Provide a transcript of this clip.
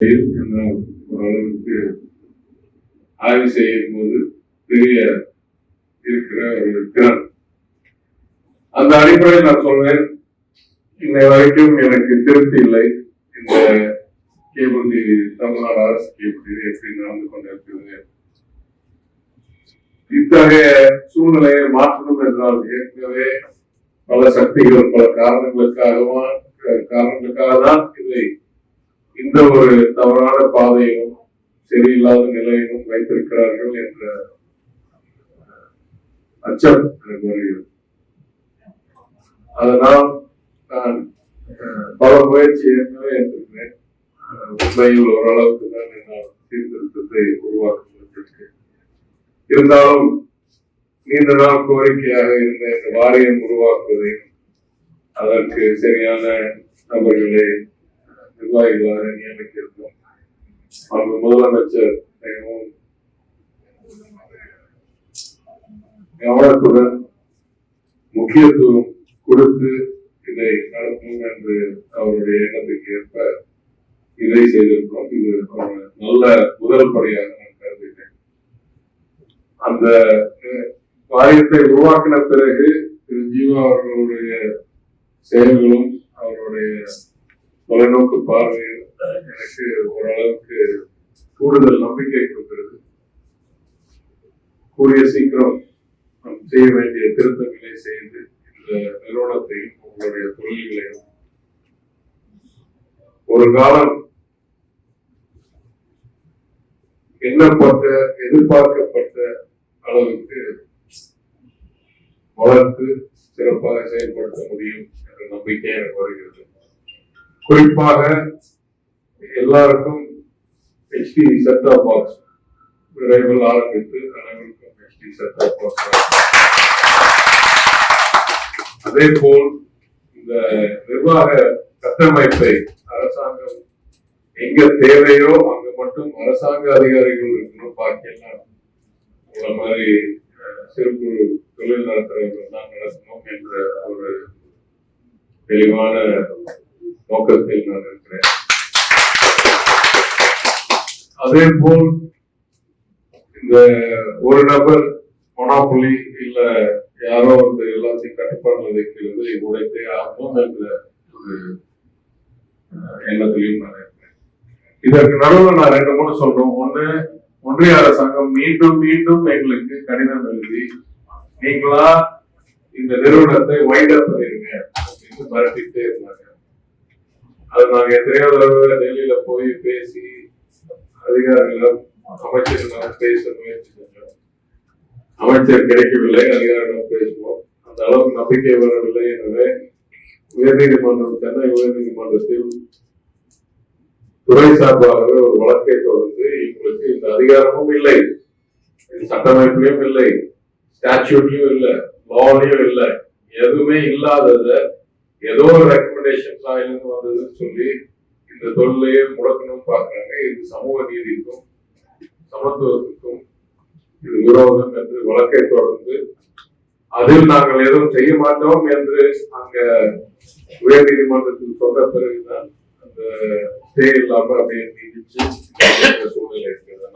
ஓரளவுக்கு ஆய்வு செய்யும் போது பெரிய இருக்கிற ஒரு திறன். அந்த அடிப்படையில் நான் சொல்வேன் இன்னை வரைக்கும் எனக்கு திருப்தி இல்லை. இந்த கேபிள் டிவி தமிழ்நாடு அரசு கேபிள் டிவி எப்படி நடந்து கொண்டிருக்கிறது. இத்தகைய சூழ்நிலையை மாற்றணும் என்றால் ஏற்கனவே பல சக்திகள் பல காரணங்களுக்காகவும் காரணங்களுக்காக தான் இதை இந்த ஒரு தவறான பாதையிலும் சரியில்லாத நிலையிலும் வைத்திருக்கிறார்கள் என்ற அச்சம் எனக்கு வருகிறது. அதனால் நான் பல முயற்சி ஏற்கனவே எடுத்திருக்கிறேன் உண்மையில் ஓரளவுக்கு தான் என்னால் சீர்திருத்தத்தை உருவாக்க முடிஞ்சிருக்கேன் இருந்தாலும் நீண்ட நாள் கோரிக்கையாக இருந்த இந்த வாரியம் உருவாக்குவதையும் அதற்கு சரியான நபர்களை நிர்வாகிகளாக நியமித்திருந்தோம். அவங்க முதலமைச்சர் மிகவும் கவனத்துடன் முக்கியத்துவம் கொடுத்து இதை நடத்தணும் என்று அவருடைய எண்ணத்துக்கு ஏற்ப இதை செய்திருக்கிறோம். இது நல்ல முதல் படியாக நான் கருதுகிறேன். அந்த அஹ், உருவாக்கின பிறகு திரு ஜீவா அவர்களுடைய செயல்களும் அவருடைய தொலைநோக்கு பார்வையில் எனக்கு ஓரளவுக்கு கூடுதல் நம்பிக்கை கொடுக்கிறது. கூடிய சீக்கிரம் நாம் செய்ய வேண்டிய திருத்தங்களை செய்து இந்த நிறுவனத்தையும் உங்களுடைய தொழில்களையும் ஒரு காலம் எண்ணப்பட்ட எதிர்பார்க்கப்பட்ட அளவுக்கு வளர்த்து சிறப்பாக செயல்படுத்த முடியும் என்ற நம்பிக்கை எனக்கு வருகிறது. குறிப்பாக எல்லாருக்கும் ஹெச்டி செட்டாப் பாக்ஸ் விரைவில் ஆரம்பித்து அனைவருக்கும் ஹெச்டி செட்டாப் பாக்ஸ் அதே போல் இந்த நிர்வாக கட்டமைப்பை அரசாங்கம் எங்க தேவையோ அங்க மட்டும் அரசாங்க அதிகாரிகள் இருக்கணும் பாக்கியெல்லாம் உங்களை மாதிரி அஹ், சிறு குறு தொழில் நடத்துறவர்கள் தான் நடத்தணும் என்ற ஒரு தெளிவான நோக்கத்தில் நான் இருக்கிறேன். அதே போல் இந்த ஒரு நபர் மொனாப்புலி இல்ல யாரோ வந்து எல்லாத்தையும் கட்டுப்பாடுல வைக்கிறது உடைத்தே ஆகும் என்ற ஒரு எண்ணத்திலையும் நான் இருக்கிறேன். இதற்கு நடுவில் நான் ரெண்டு மூணு சொல்றோம் ஒண்ணு ஒன்றிய அரசாங்கம் மீண்டும் மீண்டும் எங்களுக்கு கடிதம் எழுதி நீங்களா இந்த நிறுவனத்தை வைடப் பண்ணிருங்க அப்படின்னு மிரட்டிட்டே இருந்தாங்க. அது நாங்க எத்தனையோ தடவை டெல்லியில போய் பேசி அதிகாரிகளிடம் அமைச்சரிடம் பேச முயற்சி செஞ்சோம் அமைச்சர் கிடைக்கவில்லை அதிகாரிடம் பேசுவோம். அந்த அளவுக்கு நம்பிக்கை வரவில்லை எனவே உயர்நீதிமன்றம் சென்னை உயர்நீதிமன்றத்தில் துறை சார்பாகவே ஒரு வழக்கை தொடர்ந்து இவங்களுக்கு இந்த அதிகாரமும் இல்லை இந்த இல்லை ஸ்டாச்சுலையும் இல்லை லாலையும் இல்லை. எதுவுமே இல்லாதத ஏதோ ஒரு ரெக்கமெண்டேஷன் இருந்து வந்ததுன்னு சொல்லி இந்த தொழிலையே முடக்கணும் பார்க்குறாங்க. இது சமூக நீதிக்கும் சமத்துவத்துக்கும் இது விரோதம் என்று வழக்கை தொடர்ந்து அதில் நாங்கள் எதுவும் செய்ய மாட்டோம் என்று அங்க உயர் நீதிமன்றத்தில் சொன்ன பிறகுதான் அந்த ஸ்டே இல்லாம அப்படியே நீடிச்சு சூழ்நிலை இருக்கிறது.